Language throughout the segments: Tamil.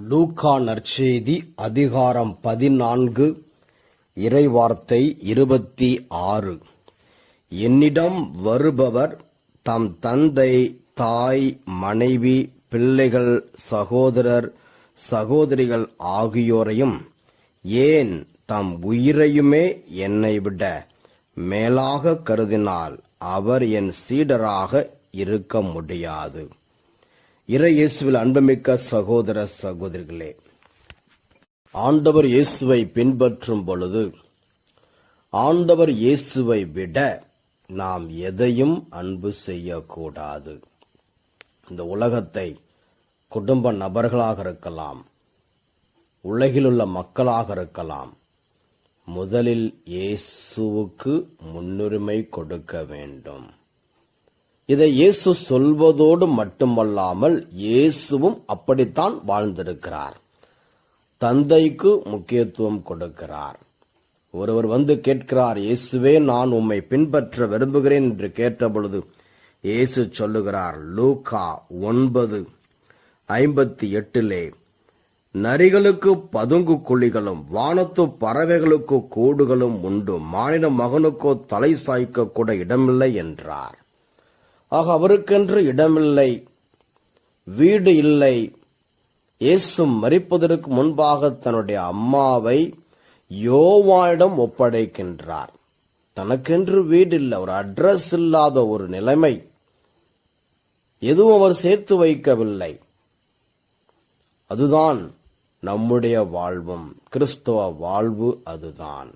லூக்கா நற்செய்தி அதிகாரம் பதினான்கு இறைவார்த்தை இருபத்தி ஆறு. என்னிடம் வருபவர் தம் தந்தை தாய் மனைவி பிள்ளைகள் சகோதரர் சகோதரிகள் ஆகியோரையும் ஏன் தம் உயிரையுமே என்னை விட மேலாக கருதினால் அவர் என் சீடராக இருக்க முடியாது. இறை இயேசுவில் அன்புமிக்க சகோதர சகோதரிகளே ஆண்டவர் இயேசுவை பின்பற்றும் பொழுது ஆண்டவர் இயேசுவை விட நாம் எதையும் அன்பு செய்யக்கூடாது. இந்த உலகத்தை குடும்ப நபர்களாக இருக்கலாம் உலகிலுள்ள மக்களாக இருக்கலாம் முதலில் இயேசுவுக்கு முன்னுரிமை கொடுக்க வேண்டும். இதை இயேசு சொல்வதோடு மட்டுமல்லாமல் இயேசுவும் அப்படித்தான் வாழ்ந்திருக்கிறார். தந்தைக்கு முக்கியத்துவம் கொடுக்கிறார். ஒருவர் வந்து கேட்கிறார் இயேசுவே நான் உம்மை பின்பற்ற விரும்புகிறேன் என்று கேட்டபொழுது இயேசு சொல்லுகிறார் லூகா ஒன்பது ஐம்பத்தி எட்டிலே நரிகளுக்கு பதுங்கு குழிகளும் வானத்து பறவைகளுக்கு கூடுகளும் உண்டு. மாநில மகனுக்கோ தலை சாய்க்க கூட இடமில்லை என்றார். ஆக அவருக்கென்று இடமில்லை வீடு இல்லை. இயேசு மறிப்பதற்கு முன்பாக தன்னுடைய அம்மாவை யோவானிடம் ஒப்படைக்கின்றார். தனக்கென்று வீடு இல்லை ஒரு அட்ரஸ் இல்லாத ஒரு நிலைமை. எதுவும் அவர் சேர்த்து வைக்கவில்லை. அதுதான் நம்முடைய வாழ்வும். கிறிஸ்தவ வாழ்வு அதுதான்.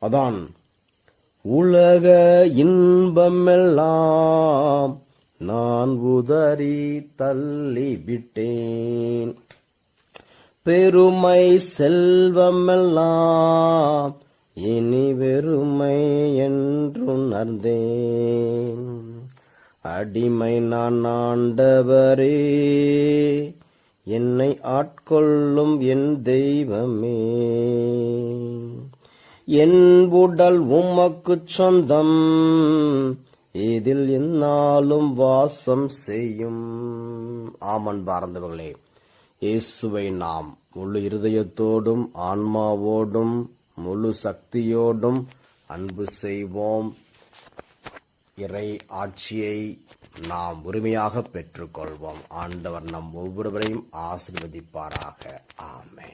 அதான் உலக இன்பமெல்லாம் நான் உதறி தள்ளிவிட்டேன். பெருமை செல்வமெல்லாம் இனி வெறுமை என்றுணர்ந்தேன். அடிமை நான் ஆண்டவரே என்னை ஆட்கொள்ளும் என் தெய்வமே. என் உடல் உமக்குச் சொந்தம். இதில் என்னாலும் வாசம் செய்யும். ஆமன் பார்ந்தவர்களே இயேசுவை நாம் முழு இருதயத்தோடும் ஆன்மாவோடும் முழு சக்தியோடும் அன்பு செய்வோம். இறை ஆட்சியை நாம் உரிமையாக பெற்றுக்கொள்வோம். ஆண்டவர் நம் ஒவ்வொருவரையும் ஆசிர்வதிப்பாராக. ஆமே